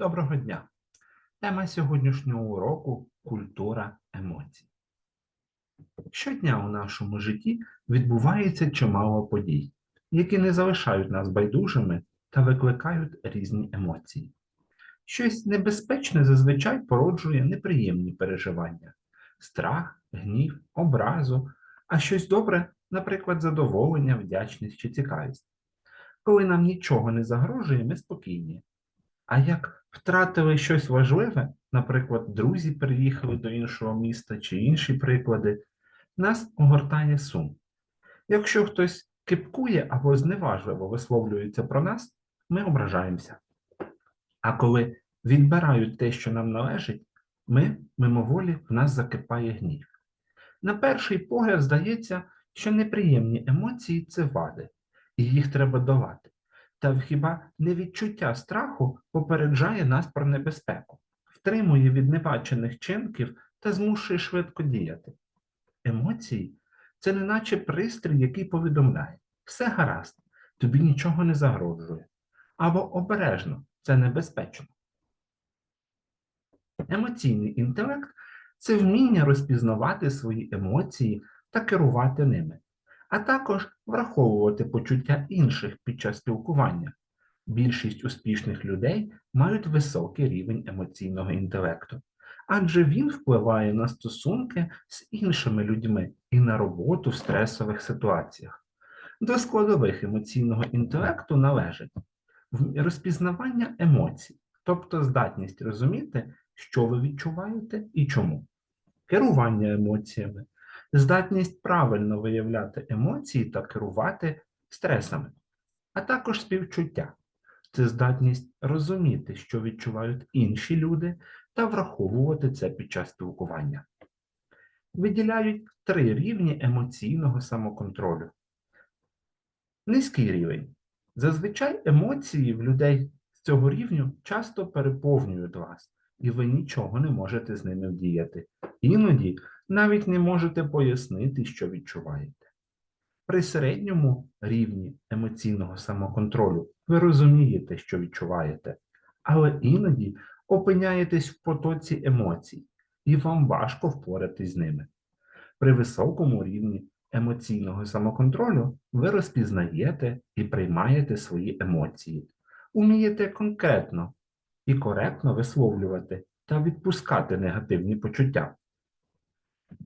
Доброго дня! Тема сьогоднішнього уроку культура емоцій. Щодня у нашому житті відбувається чимало подій, які не залишають нас байдужими та викликають різні емоції. Щось небезпечне зазвичай породжує неприємні переживання, страх, гнів, образу, а щось добре, наприклад, задоволення, вдячність чи цікавість. Коли нам нічого не загрожує, ми спокійні. А як втратили щось важливе, наприклад, друзі переїхали до іншого міста чи інші приклади, нас огортає сум. Якщо хтось кипкує або зневажливо висловлюється про нас, ми ображаємося. А коли відбирають те, що нам належить, ми мимоволі в нас закипає гнів. На перший погляд здається, що неприємні емоції це вади, і їх треба долати. Та хіба не відчуття страху попереджає нас про небезпеку, втримує від небачених чинків та змушує швидко діяти. Емоції це неначе пристрій, який повідомляє все гаразд, тобі нічого не загрожує. Або обережно, це небезпечно. Емоційний інтелект це вміння розпізнавати свої емоції та керувати ними а також враховувати почуття інших під час спілкування. Більшість успішних людей мають високий рівень емоційного інтелекту, адже він впливає на стосунки з іншими людьми і на роботу в стресових ситуаціях. До складових емоційного інтелекту належить розпізнавання емоцій, тобто здатність розуміти, що ви відчуваєте і чому, керування емоціями, здатність правильно виявляти емоції та керувати стресами, а також співчуття. Це здатність розуміти, що відчувають інші люди, та враховувати це під час спілкування. Виділяють три рівні емоційного самоконтролю. Низький рівень. Зазвичай емоції в людей з цього рівню часто переповнюють вас, і ви нічого не можете з ними вдіяти. Іноді навіть не можете пояснити, що відчуваєте. При середньому рівні емоційного самоконтролю ви розумієте, що відчуваєте, але іноді опиняєтесь в потоці емоцій, і вам важко впоратись з ними. При високому рівні емоційного самоконтролю ви розпізнаєте і приймаєте свої емоції, умієте конкретно і коректно висловлювати та відпускати негативні почуття.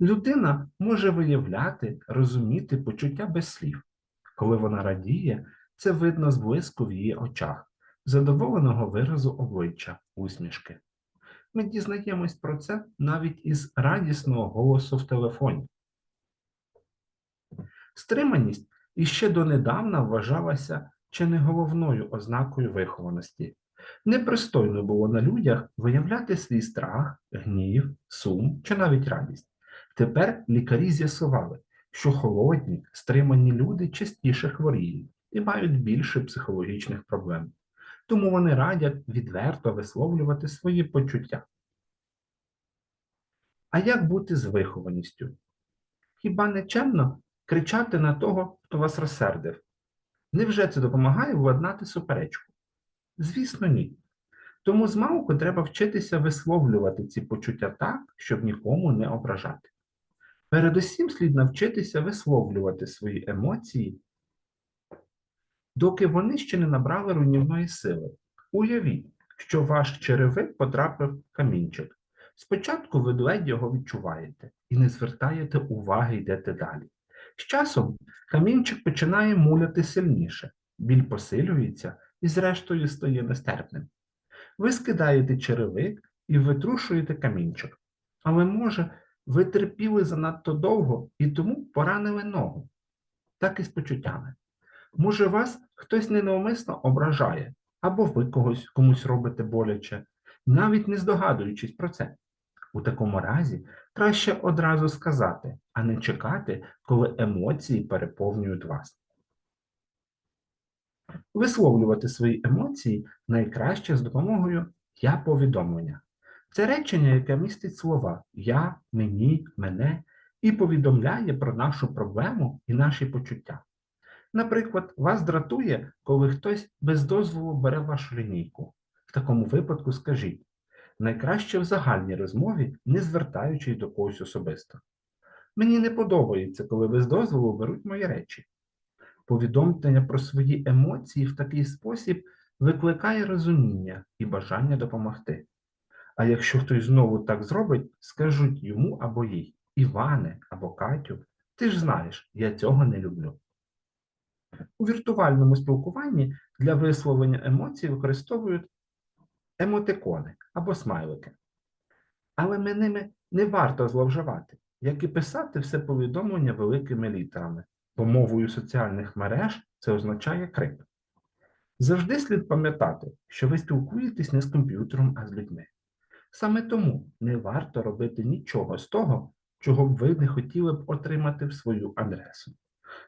Людина може виявляти, розуміти почуття без слів. Коли вона радіє, це видно зблиску в її очах, задоволеного виразу обличчя, усмішки. Ми дізнаємось про це навіть із радісного голосу в телефоні. Стриманість іще донедавна вважалася чи не головною ознакою вихованості. Непристойно було на людях виявляти свій страх, гнів, сум чи навіть радість. Тепер лікарі з'ясували, що холодні, стримані люди частіше хворіють і мають більше психологічних проблем. Тому вони радять відверто висловлювати свої почуття. А як бути з вихованістю? Хіба не чемно кричати на того, хто вас розсердив? Невже це допомагає владнати суперечку? Звісно, ні. Тому змалку треба вчитися висловлювати ці почуття так, щоб нікому не ображати. Передусім слід навчитися висловлювати свої емоції, доки вони ще не набрали руйнівної сили. Уявіть, що ваш черевик потрапив камінчик. Спочатку ви ледь його відчуваєте і не звертаєте уваги, йдете далі. З часом камінчик починає муляти сильніше, біль посилюється і, зрештою, стає нестерпним. Ви скидаєте черевик і витрушуєте камінчик. Але може ви терпіли занадто довго і тому поранили ногу, так і з почуттями. Може, вас хтось ненавмисно ображає, або ви когось комусь робите боляче, навіть не здогадуючись про це. У такому разі краще одразу сказати, а не чекати, коли емоції переповнюють вас. Висловлювати свої емоції найкраще з допомогою я повідомлення. Це речення, яке містить слова я, мені, мене і повідомляє про нашу проблему і наші почуття. Наприклад, вас дратує, коли хтось без дозволу бере вашу лінійку. В такому випадку скажіть найкраще в загальній розмові, не звертаючись до когось особисто. Мені не подобається, коли без дозволу беруть мої речі. Повідомлення про свої емоції в такий спосіб викликає розуміння і бажання допомогти. А якщо хтось знову так зробить, скажуть йому або їй Іване або Катю, ти ж знаєш, я цього не люблю. У віртуальному спілкуванні для висловлення емоцій використовують емотикони або смайлики. Але ми ними не варто зловживати, як і писати все повідомлення великими літерами, бо мовою соціальних мереж це означає крик. Завжди слід пам'ятати, що ви спілкуєтесь не з комп'ютером, а з людьми. Саме тому не варто робити нічого з того, чого б ви не хотіли б отримати в свою адресу.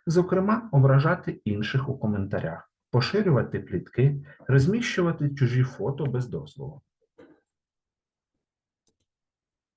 Зокрема, ображати інших у коментарях, поширювати плітки, розміщувати чужі фото без дозволу.